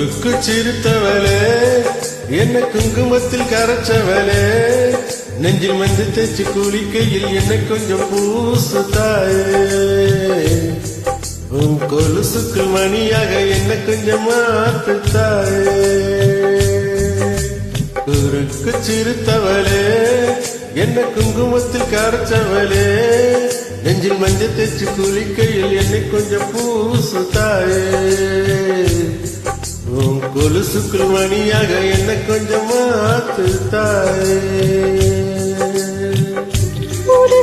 சிரித்தவளே என்ன குங்குமத்தில் கரைச்சவளே. நெஞ்சில் மஞ்சள் தேச்சு குளிக்கையில் என்னை கொஞ்சம் பூசு தாயே உன் கொலுசுக்குள் மணியாக என்ன கொஞ்சம் மாத்து தாயே குறுக்கு சிரித்தவளே என்ன குங்குமத்தில் கரைச்சவளே. நெஞ்சில் மஞ்சள் தேச்சு குளிக்கையில் என்னை கொஞ்சம் பூசு தாயே உன் கொலுசுக்குள் மணியாக என்ன கொஞ்சம் மாத்து தாயே. ஒரு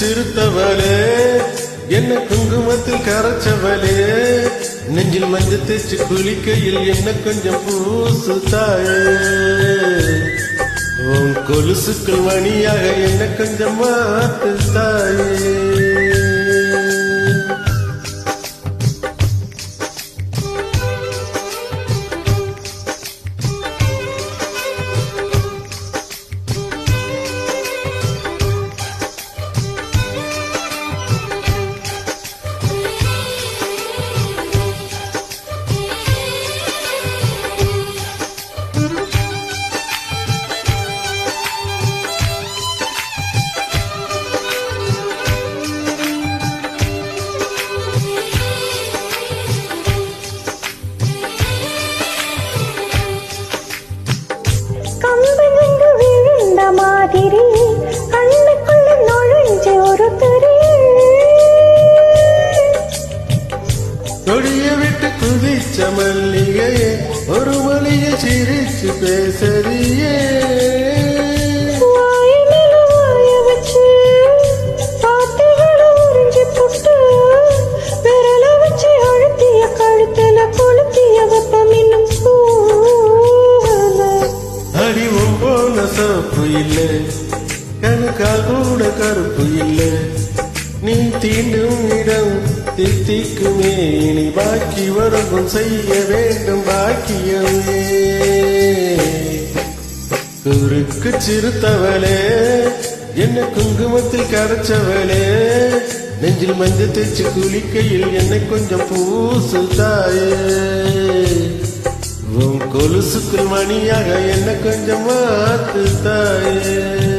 சிறுத்தவளே என்ன குங்குமத்தில் கரைச்சவளே. நெஞ்சில் மஞ்சள் தேச்சு குளிக்கையில் என்ன கொஞ்சம் பூசு தாயே. உன் கொலுசுக்குள் மணியாக என்ன கொஞ்சம் மாத்து தாய் கொடிய விட்டு குதிச்ச மல்லிகையே ஒரு மொழியை சிரிச்சு பேசறியே. சோப்பு இல்லை கணுக்கால் கூட கருப்பு இல்லை. நீ தீண்டும் இடம் தித்திக்குமே இனி பாக்கி வரவும் செய்ய வேண்டும் பாக்கியமே. குறுக்கு சிறுத்தவளே என்ன குங்குமத்தில் கரைச்சவளே நெஞ்சில் மஞ்சள் தேய்ச்சி குளிக்கையில் என்னை கொஞ்சம் பூசு தாயே. உன் கொலுசுக்குள் மணியாக என்ன கொஞ்சம் மாத்து தாயே.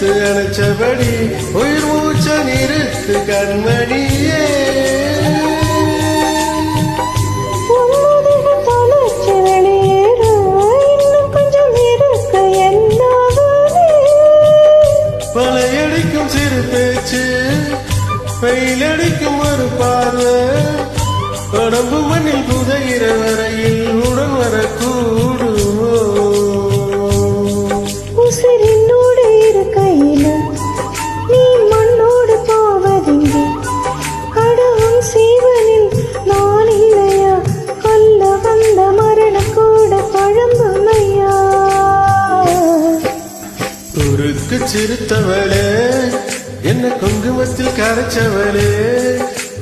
இழுத்து அணைச்சபடி உயிர் மூச்ச நிறுத்து கண்மணியே. பழையடிக்கும் சிறு பேச்சு வெயிலடிக்கும் ஒரு பார்வை. உடம்பு மண்ணில் புதைகிற வரையில் உடன் வரக்கூடுமோ. குறுக்கு சிறுத்தவளே என்ன குங்குமத்தில் கரைச்சவளே.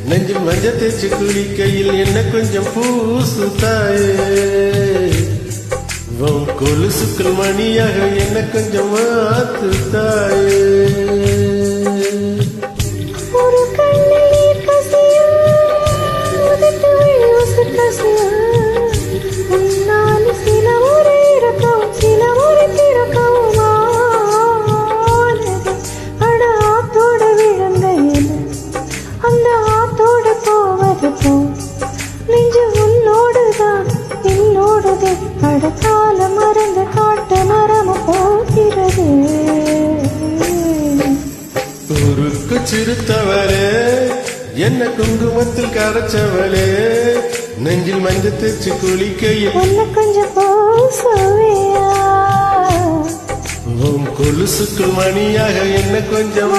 நெஞ்சில் மஞ்சத்தை தேய்ச்சி குளிக்கையில் என்ன கொஞ்சம் பூசு தாயே உன் கொலுசுக்குள் மணியாக என்ன கொஞ்சம் மாத்து தாயே சிறுத்தவளே என்ன குங்குமத்தில் கரைச்சவளே நெஞ்சில் மஞ்சள் தேச்சு குளிக்கையில் உன் கொலுசுக்குள் மணியாக என்ன கொஞ்சம்